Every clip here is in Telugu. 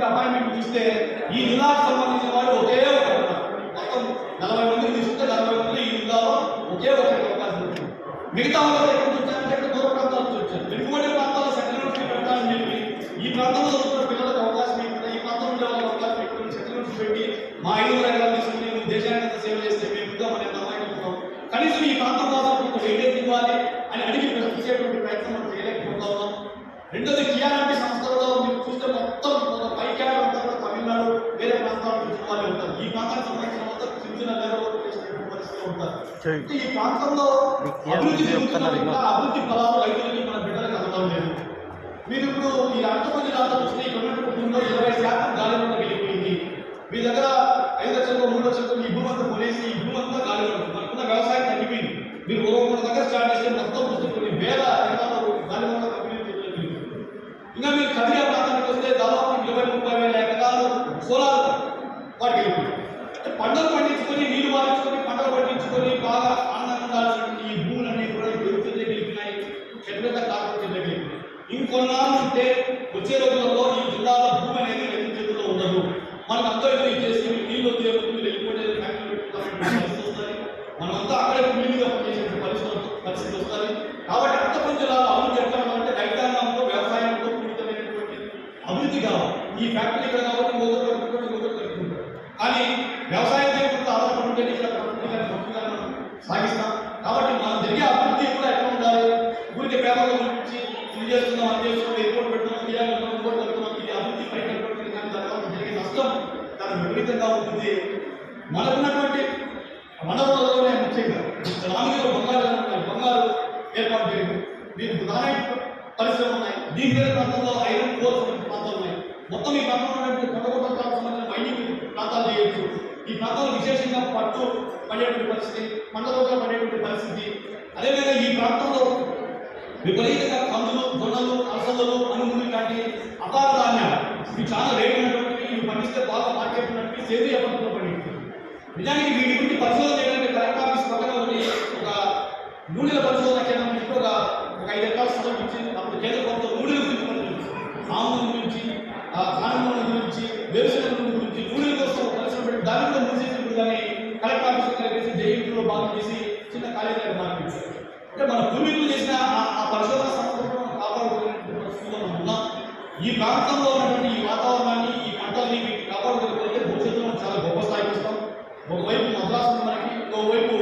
ఇచ్చినటువంటి అపాయింట్మెంట్ చూస్తే ఈ జిల్లాకు సంబంధించిన వాళ్ళు ఒకే ఒక మొత్తం నలభై మందిని తీసుకుంటే నలభై మంది ఈ జిల్లాలో ఒకే ఒక అవకాశం ఉంది. మిగతా వాళ్ళు ఎక్కడ చూసారంటే వచ్చారంటే ఇక్కడ దూర ప్రాంతాల నుంచి వచ్చారు. వెనుకబడి ప్రాంతాల్లో సెటిల్మెంట్స్ పెట్టాలని చెప్పి ఈ ప్రాంతంలో చదువుతున్న పిల్లలకు అవకాశం ఇక్కడ ఈ ప్రాంతంలో ఉండే వాళ్ళకి అవకాశం ఇక్కడ సెటిల్మెంట్స్ పెట్టి మా ఐదు ఎకరాలు తీసుకుని నువ్వు దేశానికి సేవ చేస్తే మేము ఇద్దాం అనే నమ్మకం కనీసం ఈ ప్రాంతం కోసం కొంచెం ఏదైతే ఇవ్వాలి అని అడిగి ప్రశ్నించేటువంటి ప్రయత్నం మనం చేయలేకపోతా ఉన్నాం రెండోది లాంటి సంస్థలతో మీరు చూస్తే మొత్తం ఒక పై క్యాడర్ అంతా కూడా తమిళనాడు వేరే వాళ్ళు ఉంటారు ఈ ప్రాంతానికి సంబంధించిన మొత్తం చిన్న చిన్న లెవెల్ చేసినటువంటి పరిస్థితులు ఉంటారు. అంటే ఈ ప్రాంతంలో అభివృద్ధి అభివృద్ధి ఫలాలు రైతులకి మన బిడ్డలకు అందడం లేదు. మీరు ఇప్పుడు ఈ రాష్ట్రపతి దాంట్లో చూస్తే ఇక్కడ ఉన్నటువంటి కుటుంబంలో ఇరవై శాతం గాలిలో వెళ్ళిపోయింది మీ దగ్గర ఐదు లక్షలతో మూడు లక్షలతో ఈ భూమి అంతా కొనేసి ఈ భూమి అంతా గాలిలో మనకున్న వ్యవసాయం తగ్గిపోయింది. మీరు ఒక దగ్గర స్టార్ట్ చేస్తే మొత్తం వేల ఎకరాలు గాలిలో. ఇంకా మీరు కదిరియా ప్రాంతానికి వస్తే దాదాపు ఇరవై ముప్పై వేల ఎకరాలు సోలార్ వాటికి వెళ్ళిపోయింది అంటే పంటలు పండించుకొని నీళ్ళు పారించుకొని పంటలు పండించుకొని బాగా ఆనందంగా ఉండాల్సినటువంటి ఈ భూములన్నీ కూడా పెరుగుతుంది వెళ్ళిపోయినాయి. పెద్ద పెద్ద కార్పొరేట్ వెళ్ళిపోయినాయి. ఇంకొన్నాళ్ళు ఉంటే వచ్చే రోజులలో ఈ జిల్లాలో భూమి అనేది రెండు చేతుల్లో ఉండదు. మనకు అంతా ఇది చేసి నీళ్ళు వచ్చే ముందు వెళ్ళిపోతే పరిస్థితి వస్తుంది మనమంతా అక్కడే కూలీగా పనిచేసే పరిస్థితి పరిస్థితి వస్తుంది కాబట్టి అంతపురం జిల్లాలో అభివృద్ధి ఎక్కడ ఉందంటే రైతాంగంతో వ్యవసాయంతో పూరితమైనటువంటి అభివృద్ధి కావాలి. ఈ ఫ్యాక్టరీ ఇక్కడ కాబట్టి మొదలు కానీ వ్యవసాయం మీద ఆధారపడి ఉంటే సాగిస్తాం. కాబట్టి మనం జరిగే అభివృద్ధి కూడా ఎట్లా ఉండాలి? ఊరికి పేపర్ల గురించి ఇది చేస్తున్నాం అది చేస్తున్నాం ఎయిర్పోర్ట్ పెడుతున్నాం తీయాలి ఇంకోటి కడుతున్నాం ఇది అభివృద్ధి పై కట్టుకుంటుంది కానీ దాని జరిగే నష్టం దాని విపరీతంగా ఉంటుంది. మనకున్నటువంటి వనరులలోనే ముఖ్యంగా గ్రామీణ బంగారు బంగారు ఏర్పాటు చేయడం. మీరు గ్రానైట్ పరిశ్రమ ఉన్నాయి. దీని ప్రాంతంలో ఐరన్ కోర్స్ ప్రాంతాలు ఉన్నాయి. మొత్తం ఈ ప్రాంతంలో ఉన్నటువంటి కొండగొట్ట సంబంధించిన మైనింగ్ ప్రాంతాలు చేయొచ్చు. ఈ ప్రాంతంలో విశేషంగా పట్టు పడేటువంటి పరిస్థితి పంటలు పడేటువంటి పరిస్థితి. అదేవిధంగా ఈ ప్రాంతంలో విపరీతంగా కందులు జొన్నలు అలసందలు అనుములు లాంటి అపార ధాన్యాలు. ఇవి చాలా రేటు ఇవి పండిస్తే బాగా మార్కెట్ ఉన్నటువంటి సేంద్రియ పద్ధతిలో పండించారు నిజానికి వీటి గురించి పరిశోధన చేయడానికి కలెక్టర్ ఆఫీస్ పక్కన ఉంది ఒక నూనెల పరిశోధన కేంద్రం నుంచి ఒక ఒక ఐదు ఎకరాల స్థలం ఇచ్చి అప్పుడు కేంద్ర ప్రభుత్వం నూనెల గురించి ఆముల గురించి ఆ కారం నూనె గురించి వేరుశనగ నూనె గురించి నూనెల కోసం ఒక పరిశ్రమ పెట్టి దాని కూడా మూసేసి కానీ కలెక్టర్ ఆఫీస్ కలిపేసి జేఈటీలో చేసి చిన్న కాలేజీలకు మార్పించారు. అంటే మన పూర్వీకులు చేసిన ఆ- పరిశోధన సంస్థలను కాపాడుకునేటువంటి పరిస్థితిలో ఉన్నాం. ఈ ప్రాంతంలో ఉన్నటువంటి ఈ వాతావరణాన్ని ఈ పంటల్ని వీటిని కాపాడుకోకపోతే భవిష్యత్తులో చాలా గొప్ప స్థాయికి వస్తాం. ఒకవైపు మద్రాసు ఉంది మనకి ఇంకోవైపు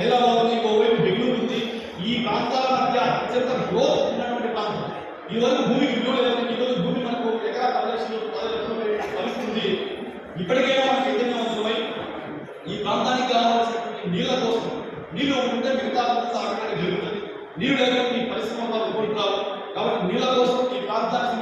హైదరాబాద్ ఉంది ఇంకోవైపు బెంగళూరు ఉంది. ఈ ప్రాంతాల మధ్య అత్యంత గ్రోత్ ఉన్నటువంటి ప్రాంతం. ఈ వరకు భూమికి విలువ లేదు ఈరోజు భూమి మనకు ఎకరా పది లక్షలు పది లక్షలు పెట్టే పరిస్థితి ఉంది. ఈ ప్రాంతానికి కావాల్సినటువంటి నీళ్ళ కోసం నీళ్ళు ఉంటే మిగతా సాగడానికి జరుగుతుంది. నీళ్ళు లేకపోతే ఈ పరిశ్రమ వాళ్ళు కోరుతారు కాబట్టి నీళ్ళ కోసం ఈ ప్రాంతానికి